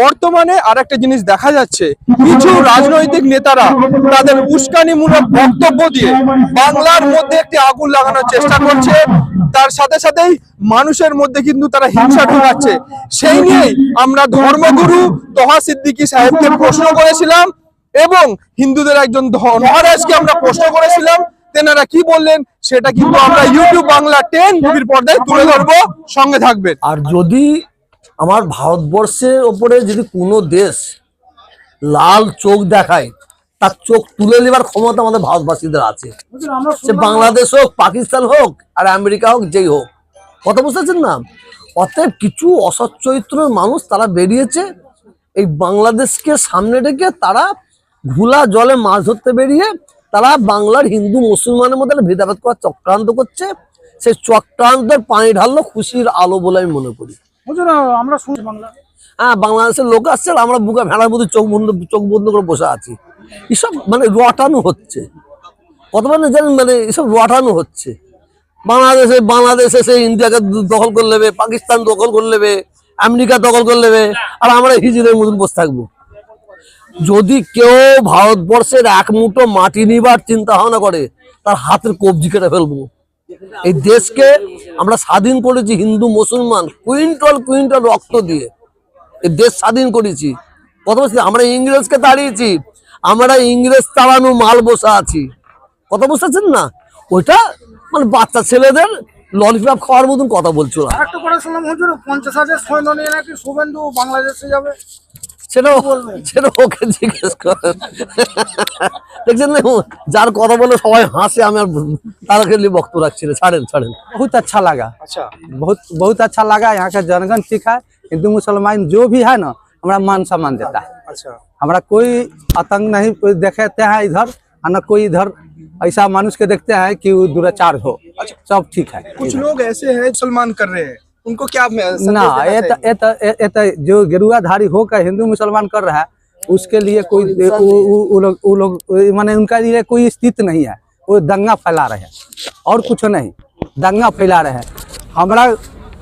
বর্তমানে আর একটা জিনিস দেখা যাচ্ছে, কিছু রাজনৈতিক নেতারা তাদের উস্কানিমূলক বক্তব্য দিয়ে বাংলার মধ্যে একটি আগুন লাগানোর চেষ্টা করছে। তার সাথে সাথেই মানুষের মধ্যে কিন্তু তারা হিংসা ঢোকাচ্ছে সেই নিয়েই আমরা ধর্মগুরু তোহা সিদ্দিকী সাহেবকে প্রশ্ন করেছিলাম এবং হিন্দুদের একজন মহারাজকে আমরা প্রশ্ন করেছিলাম। তেনারা কি বললেন সেটা কিন্তু আমরা ইউটিউব বাংলা টেন টিভির পর্দায় তুলে ধরবো। সঙ্গে থাকবেন। আর যদি আমার ভারতবর্ষের ওপরে যদি কোনো দেশ লাল চোখ দেখায় তার চোখ তুলে নেবার ক্ষমতা আমাদের ভারতবাসীদের আছে। সে বাংলাদেশ হোক পাকিস্তান হোক আর আমেরিকা হোক যেই হোক। কথা বুঝতেছেন না? অতএব কিছু অসৎ চরিত্রের মানুষ তারা বেরিয়েছে এই বাংলাদেশকে সামনে রেখে তারা ঘুলা জলে মাছ ধরতে বেরিয়ে তারা বাংলার হিন্দু মুসলমানের মধ্যে ভেদাভেদ করার চক্রান্ত করছে। সেই চক্রান্তের পানি ঢাললো খুশির আলো বলে আমি মনে করি। হ্যাঁ বাংলাদেশের লোক আসছে, আমরা বুকে ভেড়ার মধ্যে চোখ বন্ধ চোখ বন্ধ করে বসে আছি। এসব মানে রটানো হচ্ছে। কত মানে জানেন মানে এসব রটানো হচ্ছে। বাংলাদেশে, বাংলাদেশ এসে ইন্ডিয়াকে দখল করে নেবে, পাকিস্তান দখল করে নেবে, আমেরিকা দখল করে নেবে, আর আমরা হিজিদের মতন বসে থাকব। যদি কেউ ভারতবর্ষের এক মুঠো মাটি নিবার চিন্তা ভাবনা করে, তার হাতের কবজি কেটে ফেলব। এই দেশকে আমরা স্বাধীন করেছি হিন্দু, মুসলমান, কুইন্টাল কুইন্টাল রক্ত দিয়ে। দেশ স্বাধীন করেছি। কত বলছি, আমরা ইংরেজকে তাড়িয়েছি, আমরা ইংরেজ তাড়ানো মাল বসে আছি। কথা বুঝতেছেন না? ওইটা মানে বাচ্চা ছেলেদের ললিপপ খাওয়ার মতন কথা বলছো না। আরেকটু করে শুনলাম পঞ্চাশ হাজার সৈন্য নিয়ে নাকি শুভেন্দু বাংলাদেশে যাবে। সেটা সেটা ওকে জিজ্ঞেস করেন দেখছেন না যার কথা বলে সবাই হাসে আমি আর তাদেরকে নিয়ে বক্তব্য রাখছি না ছাড়েন ছাড়েন बहुत अच्छा लगा আচ্ছা बहुत बहुत अच्छा लगा यहाँ का जनगण ठीक है हिंदू मुसलमान जो भी है ना हमारा मान सम्मान देता है আচ্ছা हमारा कोई आतंक नहीं कोई देखते हैं इधर और न कोई इधर ऐसा मनुष्य के देखते हैं कि वो दुराचार हो सब ठीक है कुछ लोग ऐसे हैं मुसलमान कर रहे हैं उनको क्या मैं- ना ये तो तो तो जो गेरुआधारी होकर हिंदू मुसलमान कर रहा है उसके लिए कोई वो- वो लोग माने उनका लिए कोई स्थिति नहीं है वो दंगा फैला रहे हैं और कुछ नहीं दंगा फैला रहे हैं। हमारा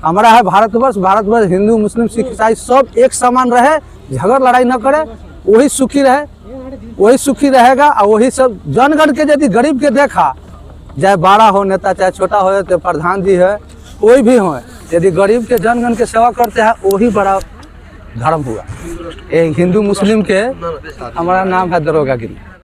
हमारा है भारतवर्ष भारतवर्ष हिंदू मुस्लिम सिख ईसाई सब एक समान रहे झगड़ लड़ाई न करे वही सुखी रहे वही सुखी रहेगा और वही सब जनगण के यदि गरीब के देखा चाहे बड़ा हो नेता चाहे छोटा हो चाहे प्रधान जी है कोई भी हो यदि गरीब के जनगण के सेवा करते हैं वही बड़ा धर्म हुआ। ये हिंदू मुस्लिम के, हमारा नाम है दरोगा गिरी।